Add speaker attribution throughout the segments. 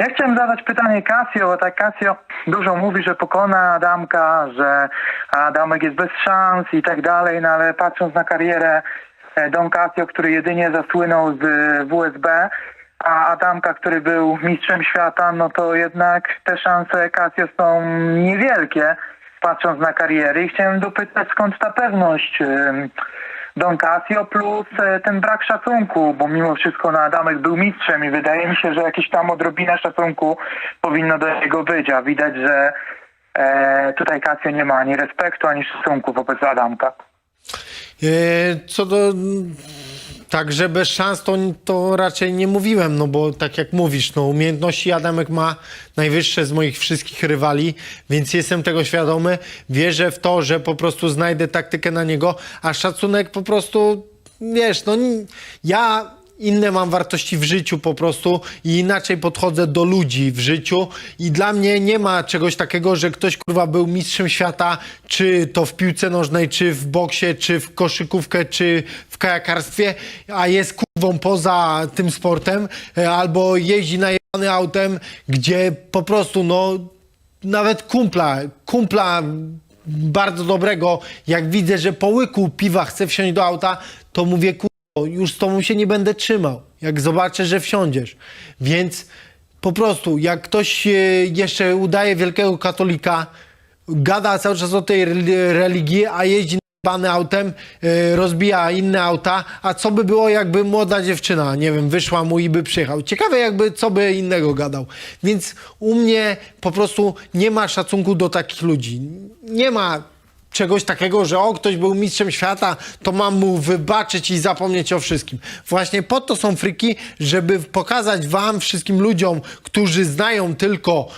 Speaker 1: Ja chciałem zadać pytanie Casio, bo tak Casio dużo mówi, że pokona Adamka, że Adamek jest bez szans i tak dalej, no ale patrząc na karierę e, Don Casio, który jedynie zasłynął z e, WSB, a Adamka, który był mistrzem świata, no to jednak te szanse Casio są niewielkie, patrząc na karierę i chciałem dopytać skąd ta pewność Don Casio plus e, ten brak szacunku, bo mimo wszystko na Adamek był mistrzem i wydaje mi się, że jakieś tam odrobina szacunku powinno do niego być, a widać, że e, tutaj Casio nie ma ani respektu, ani szacunku wobec Adamka.
Speaker 2: E, Co do tak, że bez szans to, to raczej nie mówiłem, no bo tak jak mówisz, no umiejętności Adamek ma najwyższe z moich wszystkich rywali, więc jestem tego świadomy. Wierzę w to, że po prostu znajdę taktykę na niego, a szacunek po prostu, wiesz, no ja inne mam wartości w życiu po prostu i inaczej podchodzę do ludzi w życiu. I dla mnie nie ma czegoś takiego, że ktoś kurwa był mistrzem świata, czy to w piłce nożnej, czy w boksie, czy w koszykówkę, czy w kajakarstwie, a jest kurwą poza tym sportem, e, albo jeździ najebany autem, gdzie po prostu no nawet kumpla, kumpla bardzo dobrego, jak widzę, że po łyku piwa chce wsiąść do auta, to mówię, już z tobą się nie będę trzymał, jak zobaczę, że wsiądziesz. Więc po prostu, jak ktoś e, jeszcze udaje wielkiego katolika, gada cały czas o tej rel- religii, a jeździ bany autem, e, rozbija inne auta, a co by było, jakby młoda dziewczyna, nie wiem, wyszła mu i by przyjechał. Ciekawe jakby, co by innego gadał. Więc u mnie po prostu nie ma szacunku do takich ludzi. Nie ma czegoś takiego, że o, ktoś był mistrzem świata, to mam mu wybaczyć i zapomnieć o wszystkim. Właśnie po to są friki, żeby pokazać wam, wszystkim ludziom, którzy znają tylko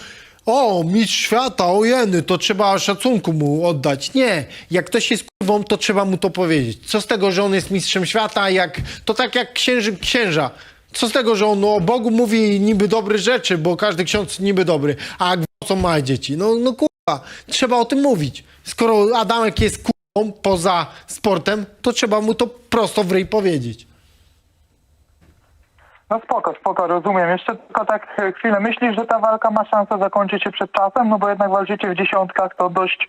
Speaker 2: o, mistrz świata, ojeny, to trzeba szacunku mu oddać. Nie, jak ktoś jest kurwą, to trzeba mu to powiedzieć. Co z tego, że on jest mistrzem świata, jak to tak jak księży, księża. Co z tego, że on o Bogu mówi niby dobre rzeczy, bo każdy ksiądz niby dobry, a co ma dzieci? No, no trzeba o tym mówić. Skoro Adamek jest kurwą poza sportem, to trzeba mu to prosto w ryj powiedzieć.
Speaker 1: No spoko, spoko, rozumiem. Jeszcze tylko tak e, chwilę. Myślisz, że ta walka ma szansę zakończyć się przed czasem? No bo jednak walczycie w dziesiątkach, to dość,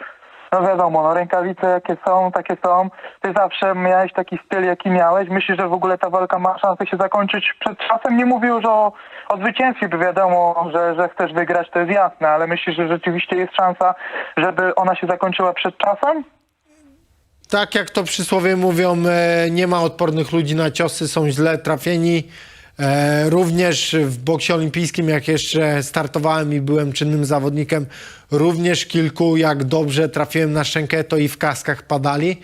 Speaker 1: no wiadomo, no rękawice jakie są, takie są. Ty zawsze miałeś taki styl, jaki miałeś. Myślisz, że w ogóle ta walka ma szansę się zakończyć przed czasem? Nie mówię już o, o zwycięstwie, bo wiadomo, że, że chcesz wygrać, to jest jasne, ale myślisz, że rzeczywiście jest szansa, żeby ona się zakończyła przed czasem?
Speaker 2: Tak jak to przysłowie mówią, e, nie ma odpornych ludzi na ciosy, są źle trafieni. E, również w boksie olimpijskim, jak jeszcze startowałem i byłem czynnym zawodnikiem, również kilku, jak dobrze trafiłem na szczękę, to i w kaskach padali.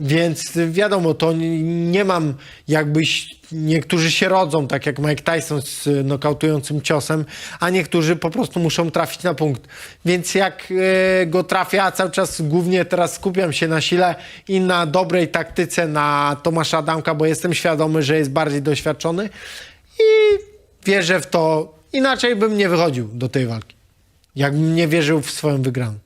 Speaker 2: Więc wiadomo, to nie mam jakbyś, niektórzy się rodzą, tak jak Mike Tyson z nokautującym ciosem, a niektórzy po prostu muszą trafić na punkt. Więc jak y, go trafię, a cały czas głównie teraz skupiam się na sile i na dobrej taktyce na Tomasza Adamka, bo jestem świadomy, że jest bardziej doświadczony i wierzę w to. Inaczej bym nie wychodził do tej walki. Jakbym nie wierzył w swoją wygraną.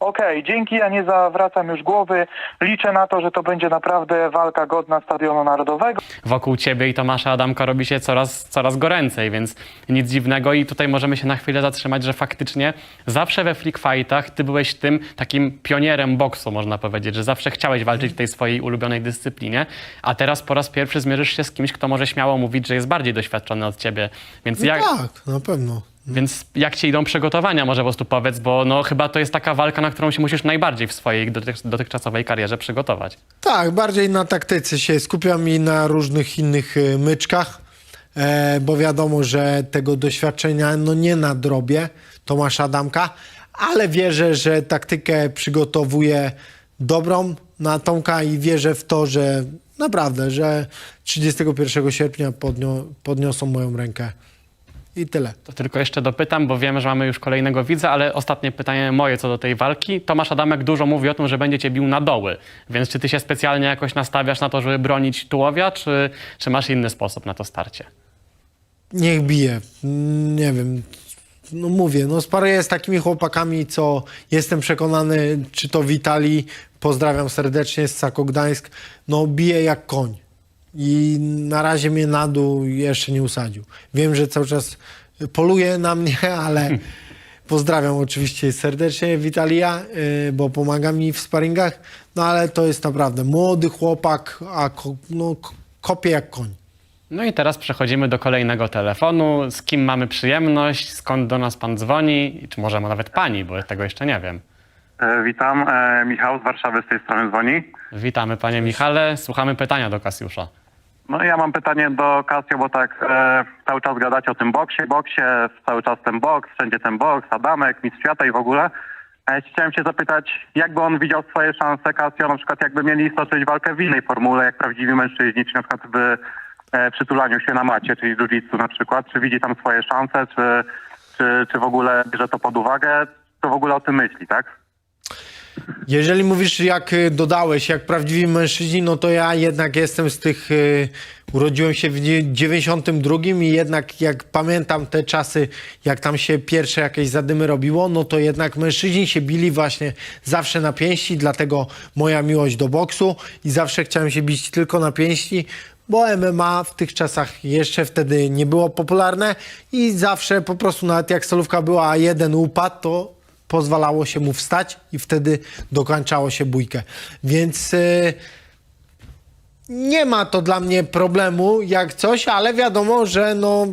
Speaker 1: Okej, dzięki, ja nie zawracam już głowy. Liczę na to, że to będzie naprawdę walka godna Stadionu Narodowego.
Speaker 3: wokół ciebie i Tomasza Adamka robi się coraz, coraz goręcej, więc nic dziwnego i tutaj możemy się na chwilę zatrzymać, że faktycznie zawsze we freak fightach ty byłeś tym takim pionierem boksu, można powiedzieć, że zawsze chciałeś walczyć w tej swojej ulubionej dyscyplinie, a teraz po raz pierwszy zmierzysz się z kimś, kto może śmiało mówić, że jest bardziej doświadczony od ciebie, więc jak...
Speaker 2: Tak, na pewno.
Speaker 3: Więc jak ci idą przygotowania, może po prostu powiedz, bo no chyba to jest taka walka, na którą się musisz najbardziej w swojej dotych- dotychczasowej karierze przygotować.
Speaker 2: Tak, bardziej na taktyce się skupiam i na różnych innych e, myczkach, e, bo wiadomo, że tego doświadczenia no nie nadrobię Tomasza Adamka, ale wierzę, że taktykę przygotowuję dobrą na Tomka i wierzę w to, że naprawdę, że 31 sierpnia podnio, podniosą moją rękę. I tyle.
Speaker 3: To tylko jeszcze dopytam, bo wiem, że mamy już kolejnego widza, ale ostatnie pytanie moje co do tej walki. Tomasz Adamek dużo mówi o tym, że będzie cię bił na doły. Więc czy ty się specjalnie jakoś nastawiasz na to, żeby bronić tułowia, czy, czy masz inny sposób na to starcie?
Speaker 2: Niech bije. Mm, Nie wiem. No mówię, no sparuję z takimi chłopakami, co jestem przekonany, czy to Witali, pozdrawiam serdecznie z Sako Gdańsk, no bije jak koń. I na razie mnie na dół jeszcze nie usadził. Wiem, że cały czas poluje na mnie, ale pozdrawiam oczywiście serdecznie Witalia, y, bo pomaga mi w sparingach, no ale to jest naprawdę młody chłopak, a ko, no, kopie jak koń.
Speaker 3: No i teraz przechodzimy do kolejnego telefonu. Z kim mamy przyjemność? Skąd do nas pan dzwoni? Czy może nawet pani, bo tego jeszcze nie wiem.
Speaker 4: E, Witam, e, Michał z Warszawy z tej strony dzwoni.
Speaker 3: Witamy panie Michale. Słuchamy pytania do Kasiusza.
Speaker 4: No ja mam pytanie do Casio, bo tak e, cały czas gadacie o tym boksie, boksie, cały czas ten boks, wszędzie ten boks, Adamek, Mistrz Świata i w ogóle. E, chciałem się zapytać, jakby on widział swoje szanse, Casio, na przykład jakby mieli stoczyć walkę w innej formule, jak prawdziwi mężczyźni, czy na przykład w e, przytulaniu się na macie, czyli jiu-jitsu na przykład, czy widzi tam swoje szanse, czy, czy, czy w ogóle bierze to pod uwagę, co w ogóle o tym myśli, tak?
Speaker 2: Jeżeli mówisz, jak y, dodałeś, jak prawdziwi mężczyźni, no to ja jednak jestem z tych. y, Urodziłem się w dzie- 92 i jednak jak pamiętam te czasy, jak tam się pierwsze jakieś zadymy robiło, no to jednak mężczyźni się bili właśnie zawsze na pięści, dlatego moja miłość do boksu i zawsze chciałem się bić tylko na pięści, bo MMA w tych czasach jeszcze wtedy nie było popularne i zawsze po prostu nawet jak solówka była, a jeden upadł, to pozwalało się mu wstać i wtedy dokończało się bójkę. Więc y, nie ma to dla mnie problemu jak coś, ale wiadomo, że no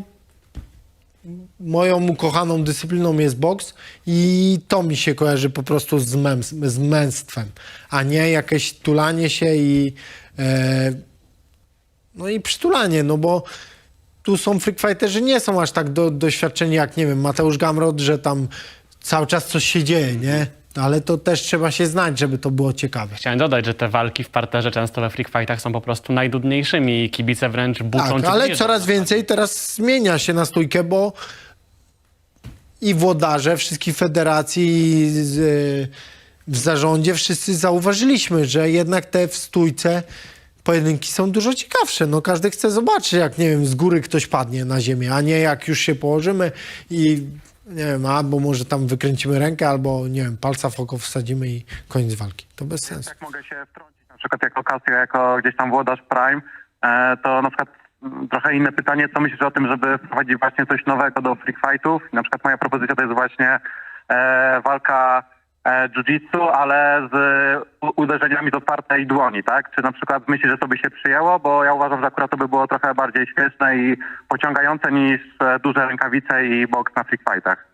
Speaker 2: moją ukochaną dyscypliną jest boks i to mi się kojarzy po prostu z, męs- z męstwem, a nie jakieś tulanie się i e, no i przytulanie, no bo tu są freakfighterzy nie są aż tak do, doświadczeni jak, nie wiem, Mateusz Gamrot, że tam cały czas coś się dzieje, nie? Ale to też trzeba się znać, żeby to było ciekawe.
Speaker 3: Chciałem dodać, że te walki w parterze często we freak fightach są po prostu najdudniejszymi i kibice wręcz buczą
Speaker 2: Tak, ale coraz więcej teraz zmienia się na stójkę, bo i włodarze wszystkich federacji z, y, w zarządzie wszyscy zauważyliśmy, że jednak te w stójce pojedynki są dużo ciekawsze. No każdy chce zobaczyć, jak nie wiem, z góry ktoś padnie na ziemię, a nie jak już się położymy i nie wiem, albo może tam wykręcimy rękę, albo nie wiem, palca w oko wsadzimy i koniec walki. To bez sensu.
Speaker 4: Jak mogę się wtrącić, na przykład jako Casio, jako gdzieś tam włodarz Prime, e, to na przykład mm, trochę inne pytanie, co myślisz o tym, żeby wprowadzić właśnie coś nowego do freak fightów? Na przykład moja propozycja to jest właśnie e, walka jiu-jitsu, ale z uderzeniami z otwartej dłoni, tak? Czy na przykład myślisz, że to by się przyjęło? Bo ja uważam, że akurat to by było trochę bardziej śmieszne i pociągające niż e, duże rękawice i boks na freak fightach.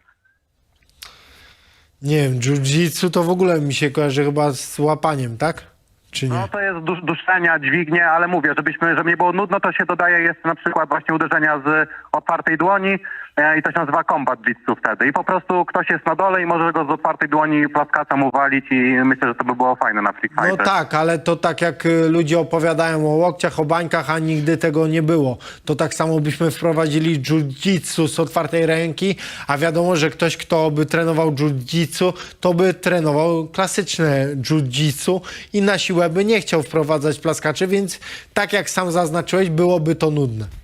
Speaker 2: Nie wiem, jiu-jitsu to w ogóle mi się kojarzy chyba z łapaniem, tak? Czy nie?
Speaker 4: No to jest dusz, duszenia, dźwignie, ale mówię, żebyśmy, żeby nie było nudno, to się dodaje jeszcze na przykład właśnie uderzenia z otwartej dłoni e, i to się nazywa combat jitsu wtedy. I po prostu ktoś jest na dole i może go z otwartej dłoni plaskacem uwalić i myślę, że to by było fajne na Freak
Speaker 2: No tak, ale to tak jak y, ludzie opowiadają o łokciach, o bańkach, a nigdy tego nie było. To tak samo byśmy wprowadzili jiu-jitsu z otwartej ręki, a wiadomo, że ktoś, kto by trenował jiu-jitsu, to by trenował klasyczne jiu-jitsu i na siłę by nie chciał wprowadzać plaskaczy, więc tak jak sam zaznaczyłeś, byłoby to nudne.